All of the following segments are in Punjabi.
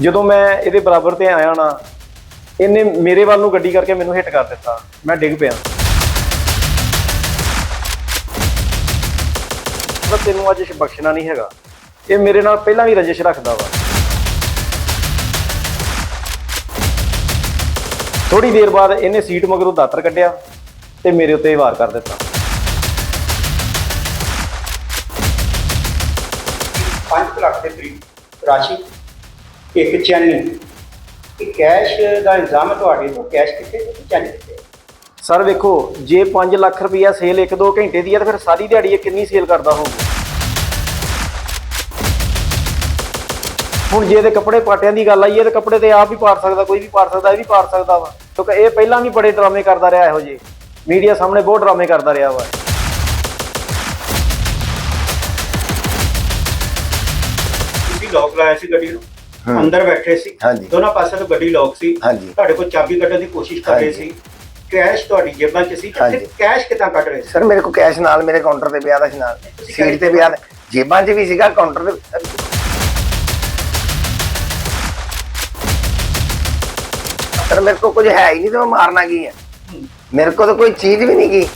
ਜਦੋਂ ਮੈਂ ਇਹਦੇ ਬਰਾਬਰ ਤੇ ਆਇਆ ਨਾ, ਇਹਨੇ ਮੇਰੇ ਵੱਲ ਨੂੰ ਗੱਡੀ ਕਰਕੇ ਮੈਨੂੰ ਹਿੱਟ ਕਰ ਦਿੱਤਾ। ਮੈਂ ਡਿੱਗ ਪਿਆ। ਮੈਂ ਤੈਨੂੰ ਅੱਜ ਬਖਸ਼ਣਾ ਨਹੀਂ ਹੈਗਾ। ਇਹ ਮੇਰੇ ਨਾਲ ਪਹਿਲਾਂ ਵੀ ਰਜਿਸ਼ ਰੱਖਦਾ ਵਾ। ਥੋੜੀ ਦੇਰ ਬਾਅਦ ਇਹਨੇ ਸੀਟ ਮਗਰੋਂ ਦਾਤਰ ਕੱਢਿਆ ਤੇ ਮੇਰੇ ਉੱਤੇ ਵਾਰ ਕਰ ਦਿੱਤਾ। 5 ਲੱਖ ਦੇ ਕਰੀਬ ਰਾਸ਼ੀ ਇੱਕ ਚੈਨੀ ਇਹ ਕੈਸ਼ ਦਾ ਇਲਜ਼ਾਮ ਹੈ ਤੁਹਾਡੇ ਤੋਂ ਕੈਸ਼ ਕਿੱਥੇ ਤੇ ਚੈਨੀ ਕਿੱਥੇ ਸਰ ਵੇਖੋ ਜੇ 5 ਲੱਖ ਰੁਪਈਆ ਸੇਲ 1-2 ਘੰਟੇ ਦੀ ਹੈ ਤਾਂ ਫਿਰ ਸਾਰੀ ਦਿਹਾੜੀ ਇਹ ਕਿੰਨੀ ਸੇਲ ਕਰਦਾ ਹੋਊਗਾ? ਹੁਣ ਜੇ ਇਹਦੇ ਕੱਪੜੇ ਪਾਟਿਆਂ ਦੀ ਗੱਲ ਆਈ ਹੈ ਤਾਂ ਕੱਪੜੇ ਤੇ ਆਪ ਹੀ ਪਾੜ ਸਕਦਾ ਕੋਈ ਵੀ ਪਾੜ ਸਕਦਾ ਇਹ ਵੀ ਪਾੜ ਸਕਦਾ ਵਾ। ਕਿਉਂਕਿ ਇਹ ਪਹਿਲਾਂ ਵੀ ਬੜੇ ਡਰਾਮੇ ਕਰਦਾ ਰਿਹਾ ਇਹੋ ਜਿਹੇ। ਮੀਡੀਆ ਸਾਹਮਣੇ ਬਹੁਤ ਡਰਾਮੇ ਕਰਦਾ ਰਿਹਾ ਵਾ। ਤੁਸੀਂ ਲੋਕ ਲਾਇਆ ਸੀ ਗੱਡੀ ਨੂੰ? ਅੰਦਰ ਬੈਠੇ ਸੀ। ਹਾਂਜੀ। ਦੋਨਾਂ ਪਾਸੇ ਤੋਂ ਗੱਡੀ ਲੋਕ ਸੀ। ਹਾਂਜੀ। ਤੁਹਾਡੇ ਕੋਲ ਚਾਬੀ ਕੱਢਣ ਦੀ ਕੋਸ਼ਿਸ਼ ਕਰ ਰਹੇ। ਸੀ। ਕੈਸ਼ ਤੁਹਾਡੀ ਜੇਬਾਂ 'ਚ ਸੀ। ਹਾਂਜੀ। ਕੈਸ਼ ਕਿੱਦਾਂ ਕੱਢ ਰਹੇ ਸੀ? ਸਰ ਮੇਰੇ ਕੋਲ ਕੈਸ਼ ਨਾਲ ਮੇਰੇ ਕਾਊਂਟਰ ਤੇ ਪਿਆ ਦਾ ਸੀ ਨਾਲ। ਸੀਟ ਤੇ ਪਿਆ ਦਾ। ਜੇਬਾਂ 'ਚ ਵੀ ਸੀਗਾ ਕਾਊਂਟਰ ਤੇ ਸਰ ਮੇਰੇ ਕੋਲ ਕੁਝ ਹੈ ਹੀ ਨਹੀਂ ਤੇ ਮੈਂ ਮਾਰਨਾ ਕੀ ਹੈ? ਮੇਰੇ ਕੋਲ ਤਾਂ ਕੋਈ ਚੀਜ਼ ਵੀ ਨਹੀਂ ਗਈ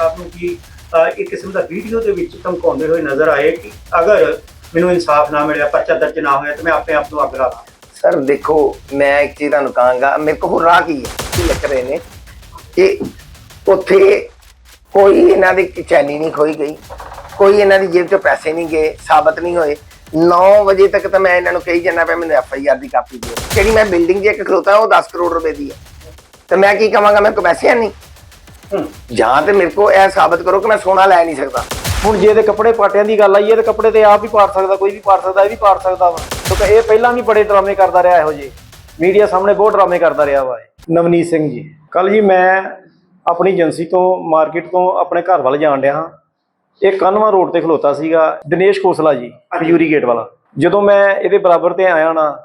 ਆਪ ਨੂੰ ਕੀ ਇੱਕ ਕਿਸਮ ਦਾ ਵੀਡੀਓ ਦੇ ਵਿੱਚ ਧਮਕਾਉਂਦੇ ਹੋਏ ਨਜ਼ਰ ਆਏ ਕਿ ਅਗਰ ਮੈਨੂੰ ਇਨਸਾਫ ਨਾ ਮਿਲਿਆ, ਪਰਚਾ ਦਰਜ ਨਾ ਹੋਇਆ, ਤਾਂ ਮੈਂ ਆਪਣੇ ਆਪ ਨੂੰ ਅੱਗ ਲਾ ਦਾਂ। ਸਰ, ਦੇਖੋ, ਮੈਂ ਇੱਕ ਚੀਜ਼ ਤੁਹਾਨੂੰ ਕਹਾਂਗਾ, ਮੇਰੇ ਕੋਲ ਰਾਹ ਕੀ ਹੈ? ਕੀ ਲਿਖ ਰਹੇ ਨੇ? ਕਿ ਉੱਥੇ ਕੋਈ ਇਹਨਾਂ ਦੀ ਚੈਨੀ ਨਹੀਂ ਖੋਈ ਗਈ, ਕੋਈ ਇਹਨਾਂ ਦੀ ਜੇਬ ਚੋਂ ਪੈਸੇ ਨਹੀਂ ਗਏ, ਸਾਬਤ ਨਹੀਂ ਹੋਏ। 9 ਵਜੇ ਤੱਕ ਤਾਂ ਮੈਂ ਇਹਨਾਂ ਨੂੰ ਕਹੀ ਜਾਂਦਾ ਪਿਆ, ਮੈਨੂੰ ਐਫ ਆਈ ਆਰ ਦੀ ਕਾਪੀ ਦਿਓ। ਜਿਹੜੀ ਮੈਂ ਬਿਲਡਿੰਗ 'ਚ ਇੱਕ ਖਲੋਤਾ, ਉਹ 10 ਕਰੋੜ ਰੁਪਏ ਦੀ ਹੈ। ਤੇ ਮੈਂ ਕੀ ਕਹਾਂਗਾ ਮੇਰੇ ਕੋਲ ਪੈਸੇ ਹੈ ਨਹੀਂ। ਜਾਂ ਤੇ ਮੇਰੇ ਕੋਲ ਇਹ ਸਾਬਤ ਕਰੋ ਕਿ ਮੈਂ ਸੋਨਾ ਲੈ ਨਹੀਂ ਸਕਦਾ। ਹੁਣ ਜੇ ਇਹਦੇ ਕੱਪੜੇ ਪਾਟਿਆਂ ਦੀ ਗੱਲ ਆਈ ਹੈ ਤਾਂ ਕੱਪੜੇ ਤੇ ਆਪ ਹੀ ਪਾੜ ਸਕਦਾ ਕੋਈ ਵੀ ਪਾੜ ਸਕਦਾ ਇਹ ਵੀ ਪਾੜ ਸਕਦਾ ਵਾ। ਕਿਉਂਕਿ ਇਹ ਪਹਿਲਾਂ ਵੀ ਬੜੇ ਡਰਾਮੇ ਕਰਦਾ ਰਿਹਾ ਇਹੋ ਜਿਹੇ। ਮੀਡੀਆ ਸਾਹਮਣੇ ਬਹੁਤ ਡਰਾਮੇ ਕਰਦਾ ਰਿਹਾ ਵਾ। ਨਵਨੀਤ ਸਿੰਘ ਜੀ ਕੱਲ ਜੀ ਮੈਂ ਆਪਣੀ ਏਜੰਸੀ ਤੋਂ ਮਾਰਕੀਟ ਤੋਂ ਆਪਣੇ ਘਰ ਵੱਲ ਜਾਣ ਡਿਆ ਹਾਂ। ਇਹ ਕਾਨਵਾ ਰੋਡ ਤੇ ਖਲੋਤਾ ਸੀਗਾ ਦਿਨੇਸ਼ ਖੋਸਲਾ ਜੀ ਖਜੂਰੀ ਗੇਟ ਵਾਲਾ। ਜਦੋਂ ਮੈਂ ਇਹਦੇ ਬਰਾਬਰ ਤੇ ਆਇਆ ਨਾ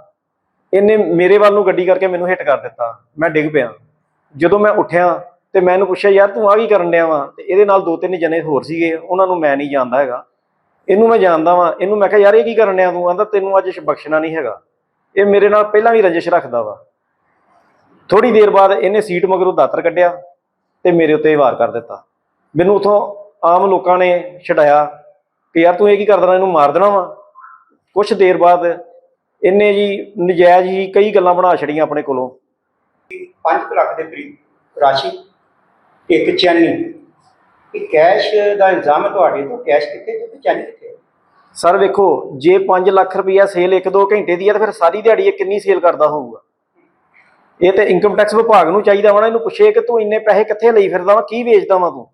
ਇਹਨੇ ਮੇਰੇ ਵੱਲ ਨੂੰ ਗੱਡੀ ਕਰਕੇ ਮੈਨੂੰ ਹਿੱਟ ਕਰ ਦਿੱਤਾ। ਮੈਂ ਡਿੱਗ ਪਿਆ। ਜਦੋਂ ਮੈਂ ਉੱਠਿਆ ਤੇ ਮੈਨੂੰ ਪੁੱਛਿਆ, ਯਾਰ ਤੂੰ ਆ ਕੀ ਕਰਨ ਡਿਆ ਵਾ? ਤੇ ਇਹਦੇ ਨਾਲ ਦੋ ਤਿੰਨ ਜਣੇ ਹੋਰ ਸੀਗੇ, ਉਹਨਾਂ ਨੂੰ ਮੈਂ ਨਹੀਂ ਜਾਣਦਾ ਹੈਗਾ। ਇਹਨੂੰ ਮੈਂ ਜਾਣਦਾ ਵਾਂ। ਇਹਨੂੰ ਮੈਂ ਕਿਹਾ, ਯਾਰ ਇਹ ਕੀ ਕਰਨ ਡਿਆ ਤੂੰ? ਆਂਦਾ, ਤੈਨੂੰ ਅੱਜ ਬਖਸ਼ਣਾ ਨਹੀਂ ਹੈਗਾ। ਇਹ ਮੇਰੇ ਨਾਲ ਪਹਿਲਾਂ ਵੀ ਰਜਿਸ਼ ਰੱਖਦਾ ਵਾ। ਥੋੜੀ ਦੇਰ ਬਾਅਦ ਇਹਨੇ ਸੀਟ ਮਗਰੋਂ ਦਾਤਰ ਕੱਢਿਆ ਤੇ ਮੇਰੇ ਉੱਤੇ ਵਾਰ ਕਰ ਦਿੱਤਾ। ਮੈਨੂੰ ਉਥੋਂ ਆਮ ਲੋਕਾਂ ਨੇ ਛਡਾਇਆ ਕਿ, ਯਾਰ ਤੂੰ ਇਹ ਕੀ ਕਰਦਾ ਇਹਨੂੰ ਮਾਰ ਦੇਣਾ ਵਾ? ਕੁਛ ਦੇਰ ਬਾਅਦ ਇਹਨੇ ਜੀ ਨਜਾਇਜ਼ ਹੀ ਕਈ ਗੱਲਾਂ ਬਣਾ ਛੜੀਆਂ ਆਪਣੇ ਕੋਲੋਂ। 5 ਲੱਖ ਦੇ ਕਰੀਬ ਰਾਸ਼ੀ ਇੱਕ ਚੈਨੀ। ਇਹ ਕੈਸ਼ ਦਾ ਇਲਜ਼ਾਮ ਹੈ ਤੁਹਾਡੇ ਤੋਂ। ਕੈਸ਼ ਕਿੱਥੇ ਤੇ ਚੈਨੀ ਕਿੱਥੇ ਸਰ ਵੇਖੋ ਜੇ 5 ਲੱਖ ਰੁਪਈਆ ਸੇਲ 1-2 ਘੰਟੇ ਦੀ ਹੈ ਤਾਂ ਫਿਰ ਸਾਰੀ ਦਿਹਾੜੀ ਇਹ ਕਿੰਨੀ ਸੇਲ ਕਰਦਾ ਹੋਊਗਾ? ਇਹ ਤੇ ਇਨਕਮ ਟੈਕਸ ਵਿਭਾਗ ਨੂੰ ਚਾਹੀਦਾ ਨਾ ਇਹਨੂੰ ਪੁੱਛੇ ਕਿ ਤੂੰ ਇੰਨੇ ਪੈਸੇ ਕਿੱਥੇ ਲਈ ਫਿਰਦਾ ਵਾ ਕੀ ਵੇਚਦਾ ਵਾ ਤੂੰ?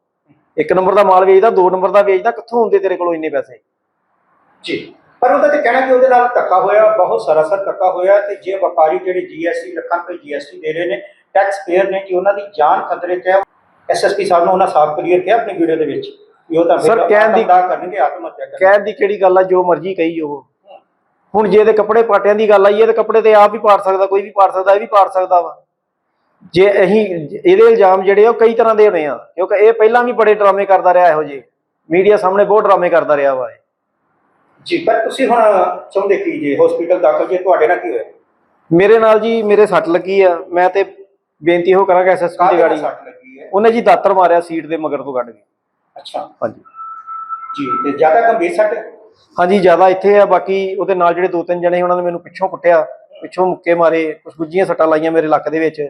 ਇੱਕ ਨੰਬਰ ਦਾ ਮਾਲ ਵੇਚਦਾ ਦੋ ਨੰਬਰ ਦਾ ਵੇਚਦਾ ਕਿੱਥੋਂ ਹੁੰਦੇ ਤੇਰੇ ਕੋਲੋਂ ਇੰਨੇ ਪੈਸੇ? ਜੀ। ਪਰ ਉਹਦਾ ਤੇ ਕਹਿਣਾ ਕਿ ਉਹਦੇ ਨਾਲ ਧੱਕਾ ਹੋਇਆ ਬਹੁਤ ਸਰਾਸਰ ਧੱਕਾ ਹੋਇਆ ਤੇ ਜੇ ਵਪਾਰੀ ਜਿਹੜੇ ਜੀਐਸਟੀ ਲੱਖਾਂ ਰੁਪਏ ਜੀਐਸਟੀ ਦੇ ਰਹੇ ਨੇ ਟੈਕਸ ਪੇਅਰ ਨੇ ਕਿ ਉਹਨਾਂ ਦੀ ਜਾਨ ਖਤਰੇ 'ਚ ਹੈ ਐਸਐਸਪੀ ਸਾਹਿਬ ਨੇ ਉਹਨਾਂ ਸਾਫ਼ ਕਲੀਅਰ ਕਿਹਾ ਆਪਣੀ ਵੀਡੀਓ ਦੇ ਵਿੱਚ ਕਿ ਉਹ ਤਾਂ Sir, ਕਹਿਣ ਦੀ- ਦਾ ਕਰਨਗੇ ਆਤਮ ਹੱਤਿਆ ਕਰਨਗੇ ਕਹਿਣ ਦੀ ਕਿਹੜੀ ਗੱਲ ਆ ਜੋ ਮਰਜ਼ੀ ਕਹੀ ਉਹ। ਹੁਣ ਜੇ ਇਹਦੇ ਕੱਪੜੇ ਪਾਟਿਆਂ ਦੀ ਗੱਲ ਆਈ ਹੈ ਤਾਂ ਕੱਪੜੇ ਤੇ ਆਪ ਹੀ ਪਾੜ ਸਕਦਾ ਕੋਈ ਵੀ ਪਾੜ ਸਕਦਾ ਇਹ ਵੀ ਪਾੜ ਸਕਦਾ ਵਾ। ਜੇ ਅਸੀਂ ਇਹਦੇ ਇਲਜ਼ਾਮ ਜਿਹੜੇ ਉਹ ਕਈ ਤਰ੍ਹਾਂ ਦੇ ਹੋਣੇ ਆ। ਕਿਉਂਕਿ ਇਹ ਪਹਿਲਾਂ ਵੀ ਬੜੇ ਡਰਾਮੇ ਕਰਦਾ ਰਿਹਾ ਇਹੋ ਜਿਹੇ। ਮੀਡੀਆ ਸਾਹਮਣੇ ਬਹੁਤ ਡਰਾਮੇ ਕਰਦਾ ਰਿਹਾ ਵਾ ਇਹ। ਜੀ ਪਰ ਤੁਸੀਂ ਹੁਣ ਚਾਹੁੰਦੇ ਕੀ ਜੇ ਹਸਪੀਟਲ ਦਾਖਲ ਜੇ ਤੁਹਾਡੇ ਨਾਲ ਕੀ ਹੋਇਆ? ਮੇਰੇ ਨਾਲ ਜੀ ਮੇਰੇ ਸੱਟ ਲੱਗੀ ਆ। ਮੈਂ ਤੇ ਬੇਨਤੀ ਉਹ ਕਰਾਂਗਾ ਐਸਐਸਪੀ ਦੀ ਗਾੜੀ। ਸੱਟ ਲੱਗੀ? ਹੈ ਉਹਨੇ ਜੀ ਦਾਤਰ ਮਾਰਿਆ ਸੀਟ ਦੇ ਮਗਰ ਤੋਂ ਕੱਢ ਕੇ। ਅੱਛਾ। ਹਾਂਜੀ। ਜੀ ਤੇ ਜ਼ਿਆਦਾ ਗੰਭੀਰ ਸੱਟ? ਹਾਂਜੀ ਜ਼ਿਆਦਾ ਇੱਥੇ ਆ ਬਾਕੀ ਉਹਦੇ ਨਾਲ ਜਿਹੜੇ ਦੋ ਤਿੰਨ ਜਣੇ ਉਹਨਾਂ ਨੇ ਮੈਨੂੰ ਪਿੱਛੋਂ ਕੁੱਟਿਆ ਪਿੱਛੋਂ ਮੁੱਕੇ ਮਾਰੇ ਕੁਝ ਗੁੱਜੀਆਂ ਸੱਟਾਂ ਲਾਈਆਂ ਮੇਰੇ ਲੱਕ ਦੇ ਵਿੱਚ।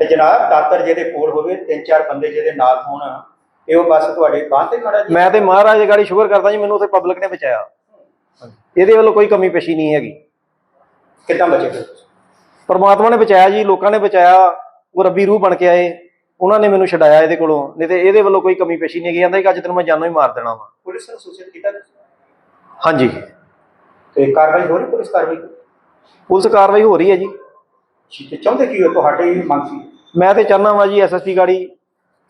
ਤੇ ਜਨਾਬ ਦਾਤਰ ਜਿਹਦੇ ਕੋਲ ਹੋਵੇ ਤਿੰਨ ਚਾਰ ਬੰਦੇ ਜਿਹਦੇ ਨਾਲ ਹੋਣ ਇਹ ਉਹ ਬਸ ਤੁਹਾਡੇ ਬਾਂਹ ਤੇ ਮਾੜਾ ਜੀ? ਮੈਂ ਤੇ ਮਹਾਰਾਜ ਦੀ ਗਾੜੀ ਸ਼ੁਕਰ ਕਰਦਾ ਜੀ ਮੈਨੂੰ ਉੱਥੇ ਪਬਲਿਕ ਨੇ ਬਚਾਇਆ। ਇਹਦੇ ਵੱਲੋਂ ਕੋਈ ਕਮੀ ਪੇਸ਼ੀ ਨਹੀਂ ਹੈਗੀ। ਕਿੱਦਾਂ ਬਚੇ ਫਿਰ? ਪਰਮਾਤਮਾ ਨੇ ਬਚਾਇਆ ਜੀ ਲੋਕਾਂ ਨੇ ਬਚਾਇਆ ਉਹ ਰੱਬੀ ਰੂਹ ਬਣ ਕੇ ਆਏ। ਉਹਨਾਂ ਨੇ ਮੈਨੂੰ ਛਡਾਇਆ ਇਹਦੇ ਕੋਲੋਂ ਨਹੀਂ ਤੇ ਇਹਦੇ ਵੱਲੋਂ ਕੋਈ ਕਮੀ ਪੇਸ਼ੀ ਨਹੀਂ ਹੈਗੀ ਕਹਿੰਦਾ ਕਿ ਅੱਜ ਤੈਨੂੰ ਮੈਂ ਜਾਨੋਂ ਹੀ ਮਾਰ ਦੇਣਾ ਵਾ। ਪੁਲਿਸ ਨੂੰ ਸੂਚਿਤ ਕੀਤਾ ਤੁਸੀਂ? ਹਾਂਜੀ। ਤੇ ਕਾਰਵਾਈ ਹੋ ਰਹੀ ਪੁਲਿਸ ਕਾਰਵਾਈ? ਪੁਲਿਸ ਕਾਰਵਾਈ ਹੋ ਰਹੀ ਹੈ ਜੀ। ਜੀ ਤੇ ਚਾਹੁੰਦੇ ਕੀ ਹੋ ਤੁਹਾਡੇ ਇਹ ਮੰਗ ਸੀ? ਮੈਂ ਤੇ ਚਾਹੁੰਦਾ ਵਾਂ ਜੀ ਐਸਐਸਪੀ ਗਾੜੀ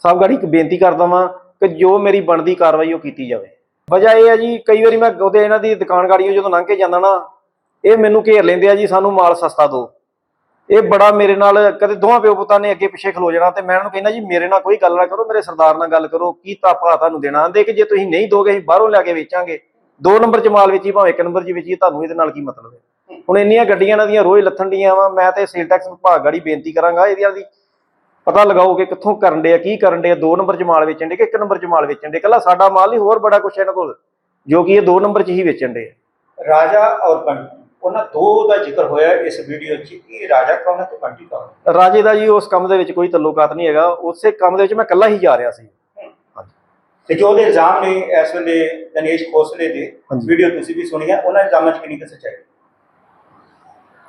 ਸਾਹਿਬ ਗਾੜੀ ਇੱਕ ਬੇਨਤੀ ਕਰਦਾ ਵਾਂ ਕਿ ਜੋ ਮੇਰੀ ਬਣਦੀ ਕਾਰਵਾਈ ਉਹ ਕੀਤੀ ਜਾਵੇ। ਵਜ੍ਹਾ ਇਹ ਹੈ ਜੀ ਕਈ ਵਾਰੀ ਮੈਂ ਉਹਦੇ ਇਹਨਾਂ ਦੀ ਦੁਕਾਨ ਗਾੜੀਆਂ ਜਦੋਂ ਲੰਘ ਕੇ ਜਾਂਦਾ ਨਾ ਇਹ ਮੈਨੂੰ ਘੇਰ ਲੈਂਦੇ ਆ ਜੀ ਸਾਨੂੰ ਮਾਲ ਸਸਤਾ ਦਿਓ ਇਹ ਬੜਾ ਮੇਰੇ ਨਾਲ, ਕਦੇ ਦੋਵਾਂ ਪਿਓ ਪੁੱਤਾਂ ਨੇ ਅੱਗੇ ਪਿੱਛੇ ਖਲੋ ਜਾਣਾ ਤੇ ਮੈਂ ਇਹਨਾਂ ਨੂੰ ਕਹਿੰਦਾ ਜੀ, ਮੇਰੇ ਨਾਲ ਕੋਈ ਗੱਲ ਨਾ ਕਰੋ, ਮੇਰੇ ਸਰਦਾਰ ਨਾਲ ਗੱਲ ਕਰੋ, ਕੀ ਤਾਪਾ ਤੁਹਾਨੂੰ ਦੇਣਾ? ਆਂਦੇ ਕਿ ਜੇ ਤੁਸੀਂ ਨਹੀਂ ਦੋਗੇ, ਅਸੀਂ ਬਾਹਰੋਂ ਲਿਆ ਕੇ ਵੇਚਾਂਗੇ। ਦੋ ਨੰਬਰ ਚ ਮਾਲ ਵੇਚੀ, ਭਾਵੇਂ ਇੱਕ ਨੰਬਰ ਚ ਵੇਚੀ ਤੁਹਾਨੂੰ ਇਹਦੇ ਨਾਲ ਕੀ ਮਤਲਬ ਹੈ? ਹੁਣ ਇੰਨੀਆਂ ਗੱਡੀਆਂ ਇਹਨਾਂ ਦੀਆਂ ਰੋਜ਼ ਲੱਥਣ ਡੀਆਂ ਵਾ, ਮੈਂ ਤੇ ਸੇਲ ਟੈਕਸ ਵਿਭਾਗ ਗਾੜੀ ਬੇਨਤੀ ਕਰਾਂਗਾ ਇਹਦੀਆਂ ਦੀ। ਪਤਾ ਲਗਾਓ ਕਿ ਕਿੱਥੋਂ ਕਰਨ ਦੇ ਆ, ਕੀ ਕਰਨ ਦੇ ਆ, ਦੋ ਨੰਬਰ ਚ ਮਾਲ ਵੇਚਣ ਦੇ ਕਿ ਇੱਕ ਨੰਬਰ ਚ ਮਾਲ ਵੇਚਣ ਦੇ ਕੱਲਾ ਸਾਡਾ ਮਾਲ ਨਹੀਂ, ਹੋਰ ਬੜਾ ਕੁਛ ਇਹਨਾਂ ਕੋਲ, ਜੋ ਕਿ ਇਹ ਦੋ ਨੰਬਰ ਚ ਹੀ ਵੇਚਣ ਦੇ ਰਾਜਾ ਔਰ ਬੰਟੀ ਉਹਨਾਂ ਦੋ ਦਾ ਜ਼ਿਕਰ ਹੋਇਆ ਇਸ ਵੀਡੀਓ 'ਚ ਇਹ ਰਾਜਾ ਕੌਣ ਹੈ ਤੇ ਬੰਟੀ ਕੌਣ ਹੈ? ਰਾਜੇ ਦਾ ਜੀ ਉਸ ਕੰਮ ਦੇ ਵਿੱਚ ਕੋਈ ਤਾਲੁਕਾਤ ਨਹੀਂ ਹੈਗਾ ਉਸੇ ਕੰਮ ਦੇ ਵਿੱਚ ਮੈਂ ਇਕੱਲਾ ਹੀ ਜਾ ਰਿਹਾ ਸੀ। ਤੇ ਜੋ ਉਹਦੇ ਇਲਜ਼ਾਮ ਨੇ ਇਸ ਵੇਲੇ ਦਿਨੇਸ਼ ਖੋਸਲੇ ਦੇ। ਵੀਡੀਓ ਤੁਸੀਂ ਵੀ ਸੁਣੀ ਹੈ ਉਹਨਾਂ ਇਲਜ਼ਾਮਾਂ 'ਚ ਕਿੰਨੀ ਕੁ ਸੱਚਾਈ?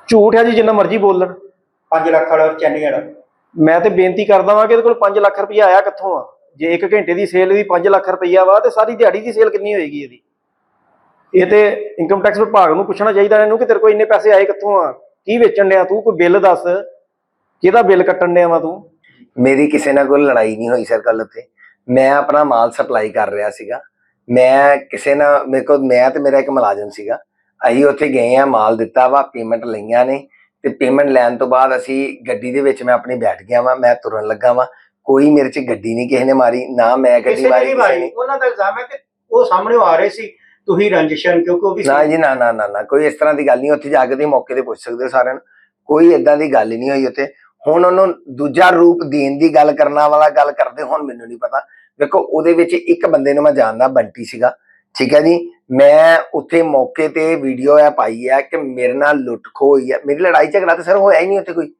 ਝੂਠ ਹੈ ਜੀ ਜਿੰਨਾ ਮਰਜ਼ੀ ਬੋਲਣ 5 ਲੱਖ ਵਾਲਾ ਵਾਲਾ। ਮੈਂ ਤੇ ਬੇਨਤੀ ਕਰਦਾ ਵਾਂ ਕਿ ਇਹਦੇ ਕੋਲ 5 ਲੱਖ ਰੁਪਇਆ ਆਇਆ ਕਿੱਥੋਂ ਆ? ਜੇ 1 ਘੰਟੇ ਦੀ ਸੇਲ ਦੀ 5 ਲੱਖ ਰੁਪਇਆ ਵਾ ਤੇ ਸਾਰੀ ਦਿਹਾੜੀ ਦੀ ਸੇਲ ਕਿੰਨੀ ਹੋਏਗੀ ਇਹਦੀ? ਇਹ ਤੇ ਇਨਕਮ ਟੈਕਸ ਵਿਭਾਗ ਨੂੰ ਪੁੱਛਣਾ ਚਾਹੀਦਾ ਇਹਨੂੰ ਕਿ ਤੇਰੇ ਕੋਲ ਇੰਨੇ ਪੈਸੇ ਆਏ ਕਿੱਥੋਂ ਆ? ਕੀ ਵੇਚਣ ਡਿਆ ਤੂੰ? ਕੋਈ ਬਿੱਲ ਦੱਸ। ਕਿਹਦਾ ਬਿੱਲ ਕੱਟਣ ਡਿਆ ਵਾ ਤੂੰ? ਮੇਰੀ ਕਿਸੇ ਨਾਲ ਕੋਈ ਲੜਾਈ ਨਹੀਂ ਹੋਈ ਸਰ ਕੱਲ ਉੱਤੇ ਮੈਂ ਆਪਣਾ ਮਾਲ ਸਪਲਾਈ ਕਰ ਰਿਹਾ ਸੀਗਾ। ਮੈਂ ਕਿਸੇ ਨਾਲ ਮੇਰੇ ਕੋਲ ਮੈਂ ਤੇ ਮੇਰਾ ਇੱਕ ਮੁਲਾਜ਼ਮ ਸੀਗਾ। ਅਸੀਂ ਉੱਥੇ ਗਏ ਆ ਮਾਲ ਦਿੱਤਾ ਵਾ ਪੇਮੈਂਟ ਲਈਆਂ ਨੇ। ਤੇ ਪੇਮੈਂਟ ਲੈਣ ਤੋਂ ਬਾਅਦ ਅਸੀਂ ਗੱਡੀ ਦੇ ਵਿੱਚ ਮੈਂ ਆਪਣੀ ਬੈਠ ਗਿਆ ਵਾਂ ਮੈਂ ਤੁਰਨ ਲੱਗਾ ਵਾਂ। ਕੋਈ ਮੇਰੇ 'ਚ ਗੱਡੀ ਨਹੀਂ ਕਿਸੇ ਨੇ ਮਾਰੀ ਨਾ ਮੈਂ ਗੱਡੀ ਮਾਰੀ ਕਿਸੇ ਨੇ ਉਹਨਾਂ ਦਾ ਇਲਜ਼ਾਮ ਹੈ ਕਿ ਉਹ ਸਾਹਮਣੇ ਆ ਰਹੇ ਸੀ। ਤੁਸੀਂ ਰੰਜਿਸ਼ਨ, ਕਿਉਂਕਿ ਉਹ ਵੀ ਨਾ ਜੀ, ਨਾ ਨਾ ਨਾ ਨਾ, ਕੋਈ ਇਸ ਤਰ੍ਹਾਂ ਦੀ ਗੱਲ ਨਹੀਂ, ਉੱਥੇ ਜਾ ਕੇ ਤੁਸੀਂ ਮੌਕੇ ਤੇ ਪੁੱਛ ਸਕਦੇ ਹੋ ਸਾਰਿਆਂ ਨੂੰ। ਕੋਈ ਇਦਾਂ ਦੀ ਗੱਲ ਹੀ ਨਹੀਂ ਹੋਈ ਉੱਥੇ। ਹੁਣ ਉਹਨੂੰ ਦੂਜਾ ਰੂਪ ਦੇਣ ਦੀ ਗੱਲ, ਕਰਨਾ ਵਾਲਾ ਗੱਲ ਕਰਦੇ, ਹੁਣ ਮੈਨੂੰ ਨਹੀਂ ਪਤਾ। ਵੇਖੋ ਉਹਦੇ ਵਿੱਚ ਇੱਕ ਬੰਦੇ ਨੂੰ ਮੈਂ ਜਾਣਦਾ, ਬੰਟੀ ਸੀਗਾ। ਠੀਕ ਹੈ ਜੀ? ਮੈਂ ਉੱਥੇ ਮੌਕੇ ਤੇ ਵੀਡੀਓ ਆ ਪਾਈ ਹੈ ਕਿ ਮੇਰੇ ਨਾਲ ਲੁੱਟ ਖੋਹ ਹੋਈ ਹੈ ਮੇਰੀ ਲੜਾਈ ਝਗੜਾ ਤਾਂ ਸਰ ਹੋਇਆ ਹੀ ਨਹੀਂ ਉੱਥੇ ਕੋਈ।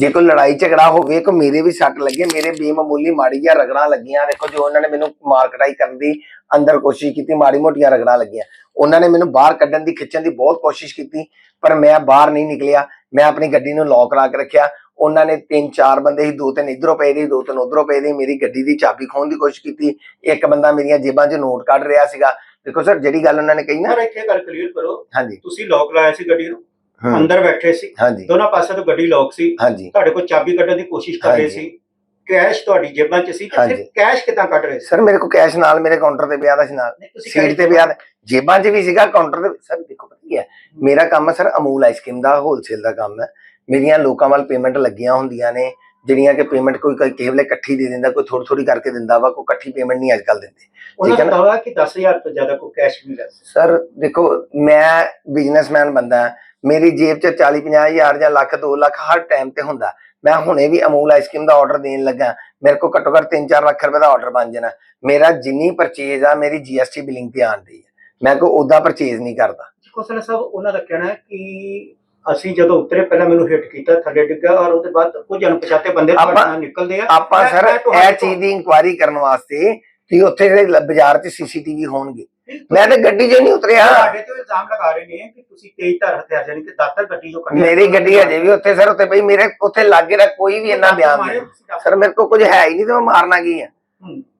ਜੇ ਕੋਈ ਲੜਾਈ ਝਗੜਾ ਹੋਵੇ ਕੋ ਮੇਰੇ ਵੀ ਸੱਟ ਲੱਗੇ ਮੇਰੇ ਬੇਮਾਮੂਲੀ ਮਾੜੀ ਜਿਹਾ ਰਗੜਾਂ ਲੱਗੀਆਂ। ਦੇਖੋ ਜੋ ਉਹਨਾਂ ਨੇ ਮੈਨੂੰ ਮਾਰ ਕਟਾਈ ਕਰਨ ਦੀ ਅੰਦਰ ਕੋਸ਼ਿਸ਼ ਕੀਤੀ ਮਾੜੀ ਮੋਟੀਆਂ ਰਗੜਾਂ ਲੱਗੀਆਂ। ਉਹਨਾਂ ਨੇ ਮੈਨੂੰ ਬਾਹਰ ਕੱਢਣ ਦੀ ਖਿੱਚਣ ਦੀ ਬਹੁਤ ਕੋਸ਼ਿਸ਼ ਕੀਤੀ ਪਰ ਮੈਂ ਬਾਹਰ ਨਹੀਂ ਨਿਕਲਿਆ। ਮੈਂ ਆਪਣੀ ਗੱਡੀ ਨੂੰ ਲੌਕ ਲਾ ਕੇ ਰੱਖਿਆ। ਉਹਨਾਂ ਨੇ ਤਿੰਨ ਚਾਰ ਬੰਦੇ ਸੀ ਦੋ ਤਿੰਨ ਇਧਰੋਂ ਪਏ ਦੇ ਦੋ ਤਿੰਨ ਉਧਰੋਂ ਪਏ ਦੇ ਮੇਰੀ ਗੱਡੀ ਦੀ ਚਾਬੀ ਖੋਹਣ ਦੀ ਕੋਸ਼ਿਸ਼ ਕੀਤੀ। ਇੱਕ ਬੰਦਾ ਮੇਰੀਆਂ ਜੇਬਾਂ 'ਚ ਨੋਟ ਕੱਢ ਰਿਹਾ ਸੀਗਾ। ਦੇਖੋ ਸਰ ਜਿਹੜੀ ਗੱਲ ਉਹਨਾਂ ਨੇ ਕਹੀ ਨਾ ਪਰ ਇੱਥੇ ਗੱਲ ਕਲੀਅਰ ਕਰੋ। ਹਾਂਜੀ। ਤੁਸੀਂ ਲੋਕ ਲਾਇਆ ਸੀ ਗੱਡੀ ਨੂੰ? ਹਮ, ਅੰਦਰ ਬੈਠੇ ਸੀ। ਹਾਂਜੀ। ਦੋਨਾਂ ਪਾਸੇ ਤੋਂ ਗੱਡੀ ਲੋਕ ਸੀ। ਹਾਂਜੀ। ਤੁਹਾਡੇ ਕੋਲ ਚਾਬੀ ਕੱਢਣ ਦੀ ਕੋਸ਼ਿਸ਼ ਕਰ ਰਹੇ ਹਾਂਜੀ। ਸੀ। ਕੈਸ਼ ਤੁਹਾਡੀ ਜੇਬਾਂ 'ਚ ਸੀ ਤੇ ਫਿਰ ਹਾਂਜੀ। ਕੈਸ਼ ਕਿਦਾਂ ਕੱਢ ਰਹੇ ਸੀ? ਸਰ ਮੇਰੇ ਕੋਲ ਕੈਸ਼ ਨਾਲ ਮੇਰੇ ਕਾਊਂਟਰ ਤੇ ਪਿਆ ਦਾ ਸੀ ਨਾਲ। ਨਹੀਂ, ਤੁਸੀਂ ਸੀਟ ਤੇ ਪਿਆ ਦਾ। ਜੇਬਾਂ 'ਚ ਵੀ ਸੀਗਾ ਕਾਊਂਟਰ ਤੇ ਸਰ ਦੇਖੋ ਪਤਾ ਕੀ ਹੈ। ਮੇਰਾ ਕੰਮ ਹੈ ਸਰ ਅਮੂਲ ਆਈਸਕ੍ਰੀਮ ਦਾ ਹੋਲਸੇਲ ਦਾ ਕੰਮ ਹੈ। ਮੇਰੀਆਂ ਲੋਕਾਂ ਵੱਲ ਪੇਮੈਂਟ ਲੱਗੀਆਂ ਹੁੰਦੀਆਂ ਨੇ। ਜਿਹੜੀਆਂ ਕਿ ਪੇਮੈਂਟ ਕੋਈ ਕੋਈ ਕਿਸੇ ਵੇਲੇ ਇਕੱਠੀ ਦੇ ਦਿੰਦਾ ਕੋਈ ਥੋੜੀ ਥੋੜੀ ਕਰਕੇ ਦਿੰਦਾ ਵਾ ਕੋਈ ਇਕੱਠੀ ਪੇਮੈਂਟ ਨਹੀਂ ਅੱਜ ਕੱਲ ਦਿੰਦੇ। ਉਹਨਾਂ ਠੀਕ ਹੈ ਦਾ ਨਾ? ਦਾਅਵਾ ਕਿ 10000 ਤੋਂ ਜ਼ਿਆਦਾ ਕੋਈ ਕੈਸ਼ ਨਹੀਂ ਲੈ ਸਰ ਦੇਖੋ ਮੈਂ ਬਿਜ਼ਨਸਮੈਨ ਬੰਦਾ ਹਾਂ। ਮੇਰੀ ਜੇਬ 'ਚ 40 50 ਹਜ਼ਾਰ ਜਾਂ ਲੱਖ 2 ਲੱਖ ਹਰ ਟਾਈਮ ਤੇ ਹੁੰਦਾ। ਮੈਂ ਹੁਣੇ ਵੀ ਅਮੂਲ ਆਈਸਕ੍ਰੀਮ ਦਾ ਆਰਡਰ ਦੇਣ ਲੱਗਾ। ਮੇਰੇ ਕੋਲ ਘੱਟੋ ਘੱਟ 3-4 ਲੱਖ ਰੁਪਏ ਦਾ ਆਰਡਰ ਬਣ ਜਾਣਾ। ਮੇਰਾ ਜਿੰਨੀ ਪਰਚੇਜ਼ ਆ ਮੇਰੀ ਜੀਐਸਟੀ ਬਿਲਿੰਗ ਤੇ ਆਉਂਦੀ ਹੈ ਮੈਂ ਕੋਈ ਉਦਾਂ ਪਰਚੇਜ਼ ਨਹੀਂ ਕਰਦਾ। ਕੋਸਲਾ ਸਾਹਿਬ ਉਹਨਾਂ ਦਾ ਕਹਿਣਾ ਹੈ ਕਿ ਅਸੀਂ ਜਦੋਂ ਉਤਰੇ ਪਹਿਲਾਂ ਮੈਨੂੰ ਹਿੱਟ ਕੀਤਾ ਥੱਲੇ ਡਿੱਗਾ ਔਰ ਉਹਦੇ ਬਾਅਦ ਕੁਝ ਅਣਪਛਾਤੇ ਬੰਦੇ ਤੁਹਾਡੇ ਨਿਕਲਦੇ ਆ। ਆਪਾਂ ਸਰ ਇਹ ਚੀਜ਼ ਦੀ ਇਨਕੁਆਇਰੀ ਕਰਨ ਵਾਸਤੇ ਕਿ ਉੱਥੇ ਜਿਹੜੇ ਬਾਜ਼ਾਰ 'ਚ ਸੀਸੀਟੀਵੀ ਹੋਣਗੇ ਮੈਂ ਤਾਂ ਗੱਡੀ 'ਚੋਂ ਨਹੀਂ ਉਤਰਿਆ। ਤੁਹਾਡੇ ਤੇ ਇਲਜ਼ਾਮ ਲਗਾ ਰਹੇ ਨੇ ਕਿ ਤੁਸੀਂ ਤੇਜ਼ ਧਾਰ ਹਥਿਆਰ ਜਾਨੀ ਕਿ ਦਾਤਰ ਗੱਡੀ ਜੋ ਕੱਢਿਆ ਮੇਰੀ ਗੱਡੀ ਹਜੇ ਵੀ ਉੱਥੇ ਸਰ ਉੱਥੇ ਬਈ ਮੇਰੇ ਉੱਥੇ ਲਾਗੇ ਦਾ ਕੋਈ ਵੀ ਇੰਨਾ ਬਿਆਨ ਨਹੀਂ। ਸਰ ਮੇਰੇ ਕੋਲ ਕੁਝ ਹੈ ਹੀ ਨਹੀਂ ਤੇ ਮੈਂ ਮਾਰਨਾ ਕੀ ਆ।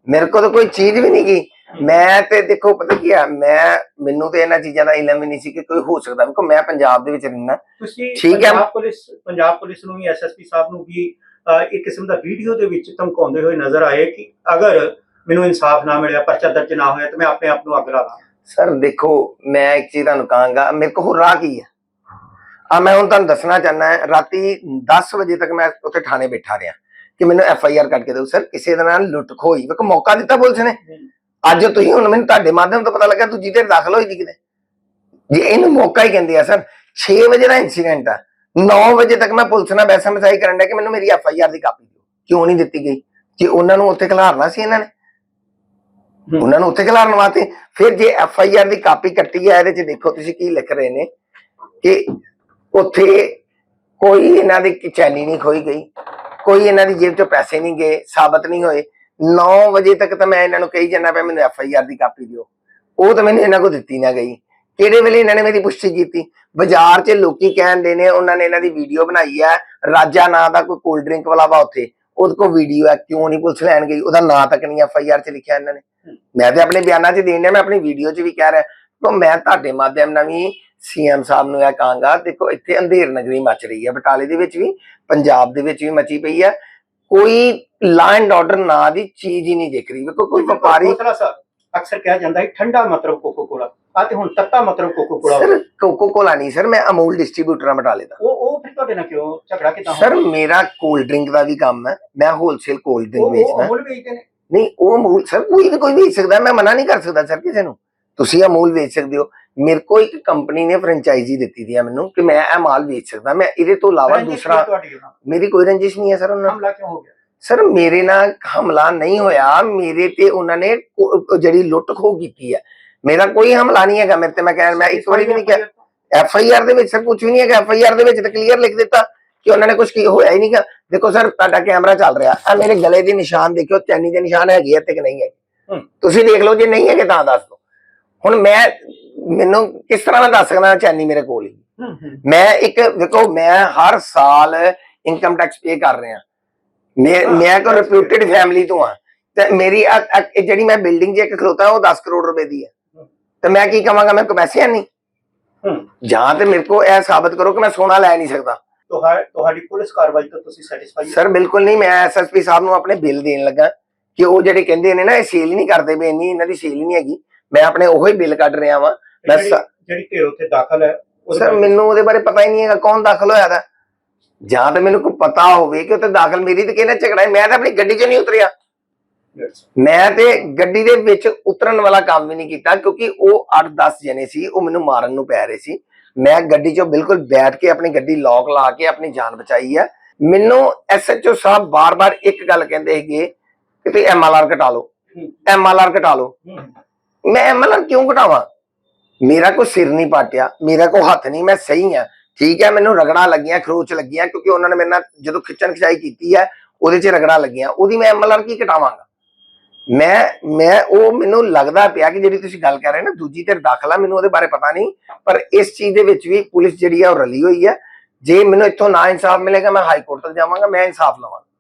ਮੇਰੇ ਕੋਲ ਤਾਂ ਕੋਈ ਚੀਜ਼ ਵੀ ਨਹੀਂ ਗਈ ਮੈਂ ਤੇ ਦੇਖੋ ਪਤਾ ਕੀ ਆ ਮੈਂ ਮੈਨੂੰ ਤੇ ਇਹਨਾਂ ਚੀਜ਼ਾਂ ਦਾ ਇਲਮ ਨਹੀਂ ਸੀ ਕਿ ਕੋਈ ਹੋ ਸਕਦਾ। ਕਿਉਂਕਿ ਮੈਂ ਪੰਜਾਬ ਦੇ ਵਿੱਚ ਰਹਿਣਾ ਤੁਸੀਂ ਠੀਕ ਹੈ। ਪੰਜਾਬ ਪੁਲਿਸ ਪੰਜਾਬ ਪੁਲਿਸ ਨੂੰ ਵੀ ਐਸਐਸਪੀ ਸਾਹਿਬ ਨੂੰ ਵੀ ਇੱਕ ਕਿਸਮ ਦਾ ਵੀਡੀਓ ਦੇ ਵਿੱਚ ਧਮਕਾਉਂਦੇ ਹੋਏ ਨਜ਼ਰ ਆਏ ਕਿ ਅਗਰ ਮੈਨੂੰ ਇਨਸਾਫ ਨਾ ਮਿਲਿਆ, ਪਰਚਾ ਦਰਜ ਨਾ ਹੋਇਆ ਤਾਂ ਮੈਂ ਆਪਣੇ ਆਪ ਨੂੰ ਅੱਗ ਲਾ ਲਾਂ। ਸਰ, ਦੇਖੋ, ਮੈਂ ਇੱਕ ਚੀਜ਼ ਤੁਹਾਨੂੰ ਕਹਾਂਗਾ, ਮੇਰੇ ਕੋਲ ਰਾਹ ਕੀ ਹੈ ਆ, ਮੈਂ ਹੁਣ ਤੁਹਾਨੂੰ ਦੱਸਣਾ ਚਾਹਨਾ ਹੈ, ਰਾਤੀ 10 ਵਜੇ ਤੱਕ ਮੈਂ ਉੱਥੇ ਥਾਣੇ ਬੈਠਾ ਰਿਹਾ ਕਿ ਮੈਨੂੰ ਐਫ ਆਈ ਆਰ ਕੱਟ ਕੇ ਦਿਓ। ਸਰ, ਕਿਸੇ ਦੇ ਨਾਲ ਲੁੱਟ ਖੋਈ ਵੇਖੋ ਮੌਕਾ ਦਿੱਤਾ ਪੁਲਿਸ ਨੇ। ਅੱਜ ਤੁਸੀਂ ਹੁਣ ਮੈਨੂੰ ਤੁਹਾਡੇ ਮਾਧਿਅਮ ਤੋਂ ਪਤਾ ਲੱਗਾ ਦੂਜੀ ਤੇ ਦਾਖਲ ਹੋਈ ਦੀ ਕਿਤੇ। ਜੇ, ਇਹਨੂੰ ਮੌਕਾ ਹੀ ਕਹਿੰਦੇ ਆ, ਸਰ। 6 ਵਜੇ ਦਾ ਇਨਸੀਡੈਂਟ ਆ। 9 ਵਜੇ ਤੱਕ ਮੈਂ ਪੁਲਿਸ ਨਾਲ ਬਹਿਸ ਮਸਾਈ ਕਰਨ ਦਾ ਕਿ ਮੈਨੂੰ ਮੇਰੀ ਐਫ ਆਈ ਆਰ ਦੀ ਕਾਪੀ ਦਿਓ। ਕਿਉਂ ਨਹੀਂ ਦਿੱਤੀ ਗਈ? ਜੇ ਉਹਨਾਂ ਨੂੰ ਉੱਥੇ ਖਿਲਾਰਨਾ ਸੀ ਇਹਨਾਂ ਨੇ। ਉਹਨਾਂ ਨੂੰ ਉੱਥੇ ਖਿਲਾਰਨ ਵਾਸਤੇ। ਫਿਰ ਜੇ ਐਫ ਆਈ ਆਰ ਦੀ ਕਾਪੀ ਕੱਟੀ ਹੈ ਇਹਦੇ ਚ ਦੇਖੋ ਤੁਸੀਂ ਕੀ ਲਿਖ ਰਹੇ ਨੇ ਕਿ ਉੱਥੇ ਕੋਈ ਇਹਨਾਂ ਦੀ ਚੈਨੀ ਨਹੀਂ ਖੋਈ ਗਈ, ਕੋਈ ਇਹਨਾਂ ਦੀ ਜੇਬ ਚੋਂ ਪੈਸੇ ਨਹੀਂ ਗਏ, ਸਾਬਤ ਨਹੀਂ ਹੋਏ। 9 ਵਜੇ ਤੱਕ ਤਾਂ ਮੈਂ ਇਹਨਾਂ ਨੂੰ ਕਹੀ ਜਾਂਦਾ ਪਿਆ, ਮੈਨੂੰ ਐਫ ਆਈ ਆਰ ਦੀ ਕਾਪੀ ਦਿਓ। ਉਹ ਤਾਂ ਮੈਨੂੰ ਇਹਨਾਂ ਕੋਲ ਦਿੱਤੀ ਨਾ ਗਈ। ਕਿਹੜੇ ਵੇਲੇ ਇਹਨਾਂ ਨੇ ਮੇਰੀ ਪੁਸ਼ਟੀ ਕੀਤੀ? ਬਾਜ਼ਾਰ 'ਚ ਲੋਕੀ ਕਹਿੰਦੇ ਨੇ, ਉਹਨਾਂ ਨੇ ਇਹਨਾਂ ਦੀ ਵੀਡੀਓ ਬਣਾਈ ਹੈ ਰਾਜਾ ਨਾਂ ਦਾ ਕੋਈ ਕੋਲਡ ਡਰਿੰਕ ਵਾਲਾ ਵਾ ਉੱਥੇ। ਉਹਦੇ ਕੋਲ ਵੀਡੀਓ ਹੈ ਕਿਉਂ ਨਹੀਂ ਪੁਲਿਸ ਲੈਣ ਗਈ? ਉਹਦਾ ਨਾਂ ਤੱਕ ਨਹੀਂ ਐਫ ਆਈ ਆਰ 'ਚ ਲਿਖਿਆ ਇਹਨਾਂ ਨੇ। ਮੈਂ ਤੇ ਆਪਣੇ ਬਿਆਨਾਂ 'ਚ ਦੇਣ ਡਿਆ ਮੈਂ ਆਪਣੀ ਵੀਡੀਓ 'ਚ ਵੀ ਕਹਿ ਰਿਹਾ। ਤਾਂ ਮੈਂ ਤੁਹਾਡੇ ਮਾਧਿਅਮ ਨਾਲ ਵੀ ਸੀਐਮ ਸਾਹਿਬ ਨੂੰ ਇਹ ਕਹਾਂਗਾ ਦੇਖੋ ਇੱਥੇ ਅੰਧੇਰ ਨਗਰੀ ਮਚ ਰਹੀ ਹੈ ਬਟਾਲੇ ਦੇ ਵਿੱਚ ਵੀ ਪੰਜਾਬ ਦੇ ਵਿੱਚ ਵੀ ਮਚੀ ਪਈ ਹੈ। ਕੋਈ ਲਾ ਐਂਡ ਆਰਡਰ ਨਾਂ ਦੀ ਚੀਜ਼ ਹੀ ਨਹੀਂ ਦਿਖ ਰਹੀ। ਵੇਖੋ ਕੋਈ ਵਪਾਰੀ ਅਕਸਰ ਕਿਹਾ ਜਾਂਦਾ ਹੈ ਠੰਡਾ ਮਤਲਬ ਕੋਕੋ ਕੋਲਾ। ਆ ਤੇ ਹੁਣ ਤੱਤਾ ਮਤਲਬ coca cola sir coca cola ਨਹੀਂ ਸਰ ਮੈਂ ਅਮੂਲ ਡਿਸਟ੍ਰੀਬਿਊਟਰ ਹਾਂ ਬਟਾਲੇ ਦਾ ਉਹ ਉਹ ਫਿਰ ਤੁਹਾਡੇ ਨਾਲ ਕਿਉਂ ਝਗੜਾ ਕਿਦਾਂ ਸਰ ਮੇਰਾ ਕੋਲਡ ਡਰਿੰਕ ਦਾ ਵੀ ਕੰਮ ਹੈ। ਮੈਂ ਹੋਲਸੇਲ ਕੋਲਡ ਡਰਿੰਕ ਵੇਚਦਾ। ਅਮੁਲ ਵੇਚਦੇ ਨੇ? ਨਹੀਂ ਉਹ ਅਮੂਲ ਸਰ ਕੋਈ ਵੀ ਕੋਈ ਵੇਚ ਸਕਦਾ ਮੈਂ ਮਨਾ ਨਹੀਂ ਕਰ ਸਕਦਾ ਸਰ ਕਿਸੇ ਨੂੰ। ਤੁਸੀਂ ਇਹ ਮੂਲ ਵੇਚ ਸਕਦੇ ਹੋ। ਮੇਰੇ ਕੋਲ ਇੱਕ ਕੰਪਨੀ ਨੇ ਫਰੈਂਚਾਈਜ਼ੀ ਦਿੱਤੀ ਦੀ ਆ ਮੈਨੂੰ ਕਿ ਮੈਂ ਇਹ ਮਾਲ ਵੇਚ ਸਕਦਾ। ਮੈਂ ਇਹਦੇ ਤੋਂ ਇਲਾਵਾ ਦੂਸਰਾ? ਮੇਰੀ ਕੋਈ ਰੰਜਿਸ਼ ਨਹੀਂ ਹੈ ਸਰ ਉਹਨਾਂ ਹਮਲਾ ਕਿਉਂ ਹੋ ਗਿਆ? ਸਰ ਮੇਰੇ ਨਾਲ ਹਮਲਾ ਨਹੀਂ ਹੋਇਆ। ਮੇਰੇ ਤੇ ਉਹਨਾਂ ਨੇ ਕੋ- ਜਿਹੜੀ ਲੁੱਟ ਖੋਹ ਕੀਤੀ ਹੈ। ਮੇਰਾ ਕੋਈ ਹਮਲਾ ਨਹੀਂ ਹੈਗਾ ਮੇਰੇ ਤੇ ਮੈਂ ਕਹਿ ਮੈਂ ਇੱਕ ਵਾਰੀ ਵੀ ਨਹੀਂ ਕਿਹਾ। ਐਫ ਆਈ ਆਰ ਦੇ ਵਿੱਚ ਸਰ ਕੁਝ ਵੀ ਨਹੀਂ ਹੈਗਾ ਐਫ ਆਈ ਆਰ ਦੇ ਵਿੱਚ ਤਾਂ ਕਲੀਅਰ ਲਿਖ ਦਿੱਤਾ ਕਿ ਉਹਨਾਂ ਨੇ ਕੁਝ ਕੀ ਹੋਇਆ ਹੀ ਨਹੀਂਗਾ ਦੇਖੋ ਸਰ ਤੁਹਾਡਾ ਕੈਮਰਾ ਚੱਲ ਰਿਹਾ। ਆ ਮੇਰੇ ਗਲੇ ਦੇ ਨਿਸ਼ਾਨ ਦੇਖਿਓ ਚੈਨੀ ਦੇ ਨਿਸ਼ਾਨ ਹੈਗੇ ਆ ਤੇ ਕਿ ਨਹੀਂ ਹੈ। ਤੁਸੀਂ ਦੇਖ ਲਓ ਜੇ ਨਹੀਂ ਹੈਗੇ ਤਾਂ ਦੱਸ ਦਿਓ। ਹੁਣ ਮੈਂ ਮੈਨੂੰ ਕਿਸ ਤਰ੍ਹਾਂ ਮੈਂ ਦੱਸ ਸਕਦਾ ਚੈਨੀ ਮੇਰੇ ਕੋਲ ਹੀ? ਮੈਂ ਇੱਕ ਦੇਖੋ ਮੈਂ ਹਰ ਸਾਲ ਇਨਕਮ ਟੈਕਸ ਪੇ ਕਰ ਰਿਹਾ। ਮੈਂ ਮੈਂ ਕੋ। ਰਿਪਿਊਟਡ ਫੈਮਿਲੀ ਤੋਂ ਆ। ਤੇ ਮੇਰੀ ਜਿਹੜੀ ਮੈਂ ਬਿਲਡਿੰਗ 'ਚ ਇੱਕ ਖਲੋਤਾ ਉਹ 10 ਕਰੋੜ ਰੁਪਏ ਦੀ ਹੂੰ। ਤੇ ਮੈਂ ਕੀ ਕਵਾਂਗਾ? ਮੇਰੇ ਕੋਲ ਪੈਸੇ ਹੈ ਨਹੀਂ। ਹੂੰ। ਜਾਂ ਤੇ ਮੇਰੇ ਕੋ ਇਹ ਸਾਬਤ ਕਰੋ ਕਿ ਮੈਂ ਸੋਨਾ ਲੈ ਨਹੀਂ ਸਕਦਾ। ਤੁਹਾ- ਤੁਹਾਡੀ ਪੁਲਿਸ ਕਾਰਵਾਈ ਤੋਂ ਤੁਸੀਂ ਸੈਟੀਸਫਾਈ ਸਰ ਬਿਲਕੁਲ ਨਹੀਂ। ਮੈਂ ਐਸਐਸਪੀ ਸਾਹਿਬ ਨੂੰ ਆਪਣੇ ਬਿੱਲ ਦੇਣ ਲੱਗਾ ਕਿ ਉਹ ਜਿਹੜੇ ਕਹਿੰਦੇ ਨੇ ਨਾ ਇਹ ਸੇਲ ਨਹੀਂ ਕਰਦੇ ਪਏ ਇੰਨੀ ਇਹਨਾਂ ਦੀ ਸੇਲ ਨਹੀਂ ਹੈਗੀ। ਮੈਂ ਆਪਣੇ ਉਹੋ ਹੀ ਬਿੱਲ ਕੱਢ ਰਿਹਾ ਵਾਂ। ਮੈਂ ਜਿਹੜੀ ਢੇਰ ਉੱਥੇ ਦਾਖਲ ਹੈ ਸਰ ਮੈਨੂੰ ਉਹਦੇ ਬਾਰੇ ਪਤਾ ਹੀ ਨਹੀਂ ਹੈਗਾ ਕੌਣ ਦਾਖਲ ਹੋਇਆ ਦਾ। ਜਾਂ ਤਾਂ ਮੈਨੂੰ ਕੋਈ ਪਤਾ ਹੋਵੇ ਕਿ ਉੱਥੇ ਦਾਖਲ ਮੇਰੀ ਤੇ ਕਿਹਨੇ ਝਗੜਾ ਮੈਂ ਤਾਂ ਆਪਣੀ ਗੱਡੀ 'ਚ ਨਹੀਂ ਉਤਰਿਆ. ਮੈਂ ਤੇ ਗੱਡੀ ਦੇ ਵਿੱਚ ਉਤਰਨ ਵਾਲਾ ਕੰਮ ਵੀ ਨਹੀਂ ਕੀਤਾ ਕਿਉਂਕਿ ਉਹ 8-10 ਜਣੇ ਸੀ ਉਹ ਮੈਨੂੰ ਮਾਰਨ ਨੂੰ ਪੈ ਰਹੇ ਸੀ। ਮੈਂ ਗੱਡੀ 'ਚੋਂ ਬਿਲਕੁਲ ਬੈਠ ਕੇ ਆਪਣੀ ਗੱਡੀ ਲੌਕ ਲਾ ਕੇ ਆਪਣੀ ਜਾਨ ਬਚਾਈ ਹੈ ਮੈਨੂੰ ਐਸਐਚਓ ਸਾਹਿਬ ਬਾਰ-ਬਾਰ ਇੱਕ ਗੱਲ ਕਹਿੰਦੇ ਸੀਗੇ ਕਿ ਤੁਸੀਂ ਐਮਐਲਆਰ ਘਟਾ ਲਓ। ਐਮਐਲਆਰ ਘਟਾ ਲਓ। ਮੈਂ ਐਮਐਲਆਰ ਕਿਉਂ ਘਟਾਵਾਂ? ਮੇਰਾ ਕੋਈ ਸਿਰ ਨਹੀਂ ਪਾਟਿਆ ਮੇਰਾ ਕੋਈ ਹੱਥ ਨਹੀਂ ਮੈਂ ਸਹੀ ਹਾਂ ਠੀਕ ਹੈ ਮੈਨੂੰ ਰਗੜਾ ਲੱਗੀਆਂ ਖਰੋਚ ਲੱਗੀਆਂ ਕਿਉਂਕਿ ਉਹਨਾਂ ਨੇ ਮੇਰੇ ਨਾਲ ਜਦੋਂ ਖਿੱਚਣ ਖਿਚਾਈ ਕੀਤੀ ਹੈ ਉਹਦੇ 'ਚ ਰਗੜਾ ਲੱਗੀਆਂ। ਉਹਦੀ ਮੈਂ ਐਮਐਲਆਰ ਕੀ ਘਟਾਵਾਂਗਾ? ਮੈਂ ਮੈਂ, ਉਹ ਮੈਨੂੰ ਲੱਗਦਾ ਪਿਆ ਕਿ ਜਿਹੜੀ ਤੁਸੀਂ ਗੱਲ ਕਰ ਰਹੇ ਨਾ, ਦੂਜੀ ਧਿਰ ਦਾਖਲਾ ਮੈਨੂੰ ਉਹਦੇ ਬਾਰੇ ਪਤਾ ਨਹੀਂ, ਪਰ ਇਸ ਚੀਜ਼ ਦੇ ਵਿੱਚ ਵੀ ਪੁਲਿਸ ਜਿਹੜੀ ਆ ਉਹ ਰਲੀ ਹੋਈ ਹੈ ਜੇ ਮੈਨੂੰ ਇੱਥੋਂ ਨਾ ਇਨਸਾਫ ਮਿਲੇਗਾ, ਮੈਂ ਹਾਈ ਕੋਰਟ ਤੱਕ ਜਾਵਾਂਗਾ, ਮੈਂ ਇਨਸਾਫ ਲਵਾਂਗਾ।